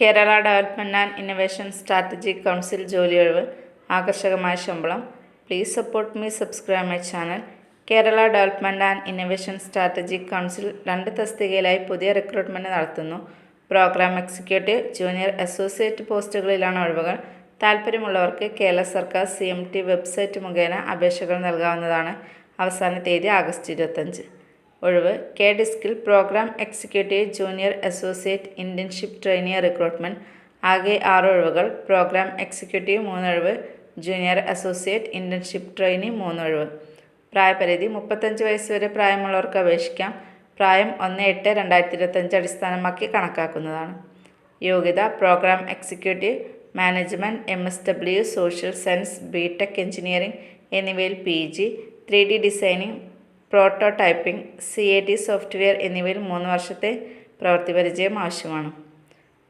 Kerala development and innovation strategic council ജോലി ഒഴിവ് ആകർഷകമായ ശമ്പളം. Please support me subscribe my channel. Kerala development and innovation strategic council രണ്ട് തസ്തികയിലായി പുതിയ റിക്രൂട്ട്മെന്റ് നടത്തുന്നു. പ്രോഗ്രാം എക്സിക്യൂട്ടീവ് ജൂനിയർ അസോസിയേറ്റ് പോസ്റ്റുകളിലാണ് ഒഴിവുകൾ. താൽപ്പര്യമുള്ളവർക്ക് കേരള സർക്കാർ സി എം ടി വെബ്സൈറ്റ് മുഖേന അപേക്ഷകൾ നൽകാവുന്നതാണ്. അവസാന തീയതി ആഗസ്റ്റ് ഇരുപത്തഞ്ച്. ഒഴിവ്. കെ ഡിസ്കിൽ programme executive junior associate internship trainee recruitment ആകെ ആറ് ഒഴിവുകൾ. പ്രോഗ്രാം എക്സിക്യൂട്ടീവ് മൂന്നൊഴിവ് ജൂനിയർ അസോസിയേറ്റ് ഇന്റേൺഷിപ്പ് ട്രെയിനി മൂന്നൊഴിവ് പ്രായപരിധി മുപ്പത്തഞ്ച് വയസ്സ് വരെ പ്രായമുള്ളവർക്ക് അപേക്ഷിക്കാം. പ്രായം ഒന്ന് എട്ട് രണ്ടായിരത്തി ഇരുപത്തഞ്ച് അടിസ്ഥാനമാക്കി കണക്കാക്കുന്നതാണ്. യോഗ്യത programme executive management M S W social science B tech engineering എന്നിവയിൽ P G three D designing prototyping C A T software എന്നിവയിൽ മൂന്ന് വർഷത്തെ പ്രവൃത്തി പരിചയം ആവശ്യമാണ്.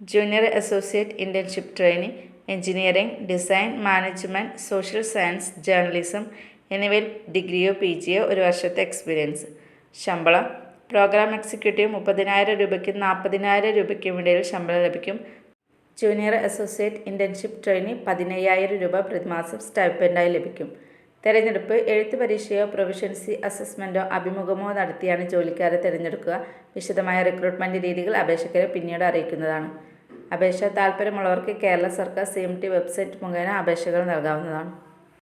Junior associate internship training engineering design management social science journalism എന്നിവയിൽ ഡിഗ്രിയോ P Jio ഒരു വർഷത്തെ എക്സ്പീരിയൻസ്. ശമ്പളം പ്രോഗ്രാം എക്സിക്യൂട്ടീവ് മുപ്പതിനായിരം രൂപയ്ക്കും നാൽപ്പതിനായിരം രൂപയ്ക്കും ഇടയിൽ ശമ്പളം ലഭിക്കും. ജൂനിയർ അസോസിയേറ്റ് ഇന്റേൺഷിപ്പ് ട്രെയിനി പതിനയ്യായിരം രൂപ പ്രതിമാസം സ്റ്റൈപ്പൻഡായി ലഭിക്കും. തെരഞ്ഞെടുപ്പ് എഴുത്ത് പരീക്ഷയോ പ്രൊഫഷൻസി അസസ്മെന്റോ അഭിമുഖമോ നടത്തിയാണ് ജോലിക്കാരെ തിരഞ്ഞെടുക്കുക. വിശദമായ റിക്രൂട്ട്മെന്റ് രീതികൾ അപേക്ഷകരെ പിന്നീട് അറിയിക്കുന്നതാണ്. അപേക്ഷ താൽപ്പര്യമുള്ളവർക്ക് കേരള സർക്കാർ സി എം ടി വെബ്സൈറ്റ് മുഖേന അപേക്ഷകൾ നൽകാവുന്നതാണ്.